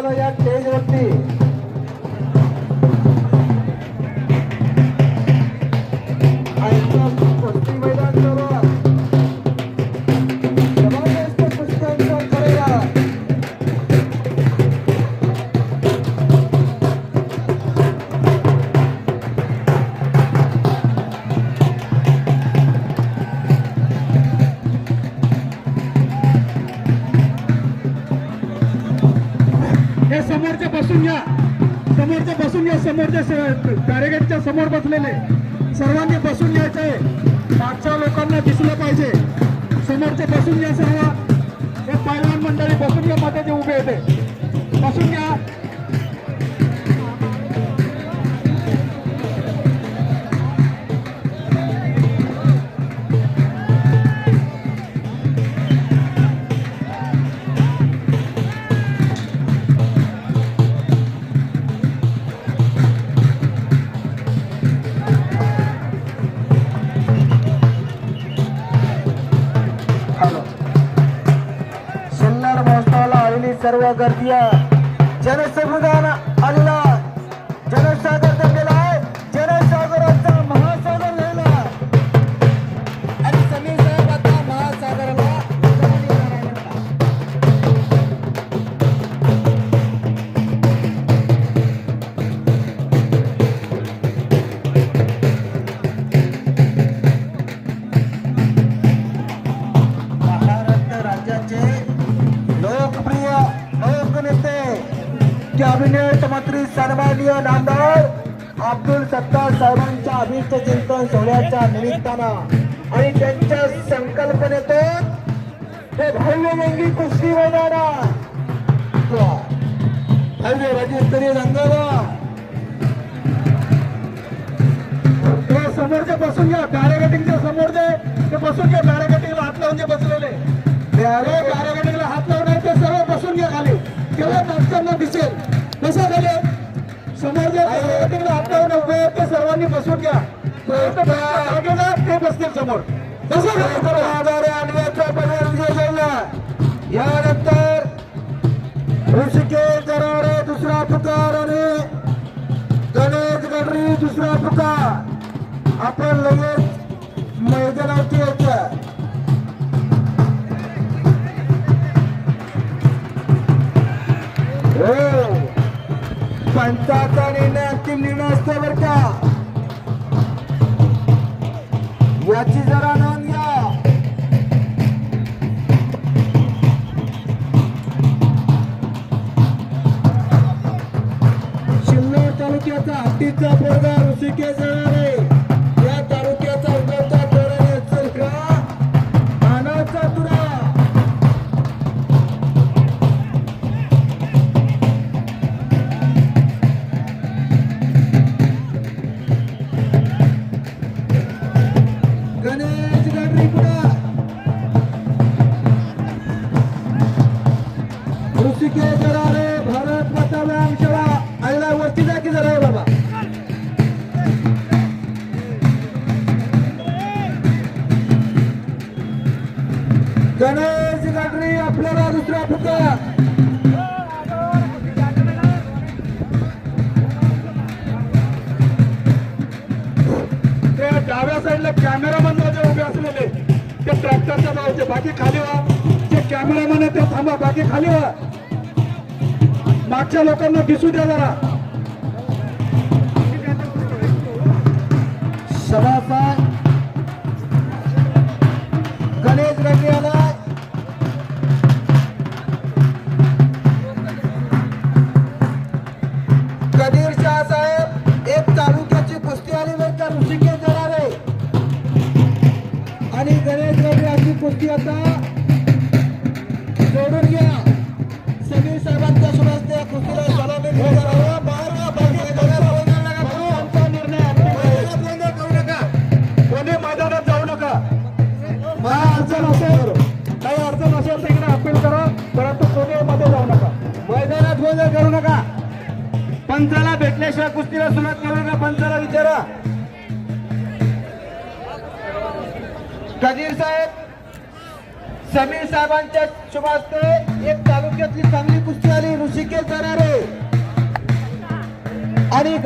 Gonzalo ya हे समोरचे बसून घ्या समोरचे बसून घ्या समोरच्या बॅरिगेटच्या समोर बसलेले. सर्वांनी बसून घ्यायचं आहे. मागच्या लोकांना दिसलं पाहिजे. समोरचे बसून घ्या सर्व. हे पैलवान मंडळी बसून घ्या मध्ये जे उभे येते बसून घ्या सर्व गर्दी जनसमुदान आलेला कॅबिनेट मंत्री सन्माननीय नामदार अब्दुल सत्तार साहेबांच्या अभिष्ट चिंतन सोहळ्याच्या निमित्तानं आणि त्यांच्या संकल्पनेतून हे भव्य जंगी कुस्ती मैदाना भव्य राज्यस्तरीय रंगाला. समोरच्या बसून घ्या. बॅरिगेटिंगच्या समोर ते बसून घ्या. बॅरिगेटिंगला हात लावून बसून. ते सर्वांनी बसून घ्या तो बसतील समोर. यानंतर ऋषिकेश दराडे दुसरा पुकार आणि गणेश गडरी दुसरा पुकार. आपण लगेच मैदानावरती यायचं. हो. पंचाचा निर्णय अंतिम निर्णय असतो बर का? याची जरा नोंद घ्या. शिल्लोड तालुक्याचा हत्तीचा पोरगा ऋषिकेश जळारे भारत माता व्यायाम शाळा आईला वरती जा की जरा बाबा गणेश गडरी आपल्याला दुसरा फुका ते डाव्या साईडला कॅमेरामन माझे उभे असलेले. ते ट्रॅक्टरच्या नावाचे बाकी खाली व्हा. जे कॅमेरामन आहे ते थांबा बाकी खाली व्हा. मागच्या लोकांना दिसू द्या जरा. सभासद गणेश रेड्डी आला कदीर शाह साहेब एक तालुक्याची कुस्ती आली बरं का ऋषिकेश आहे. आणि गणेश गडरी अशी कुस्ती आता सोडून घ्या. साहेबांच्या सुरस त्या कुस्तीला सलामी देत आहे. बाहेर वा, बाहेर वा, बाहेर वा, बाहेर नका करू. आमचा निर्णय आहे. मैदानात गोंधळ करू नका. कोणी मैदानात जाऊ नका. काय अडचण असेल. काही अडचण असेल तर इकडे अपील करा. परंतु कोणी मध्ये जाऊ नका. मैदानात गोंधळ करू नका. पंचाला भेटल्याशिवाय कुस्तीला सुरुवात करू नका. पंचाला विचारा. कदीर साहेब समीर साहेबांच्या शुभास्ते. एक तालुक्यातली चांगली कुस्ती आली ऋषिकेश जाणारे. आणि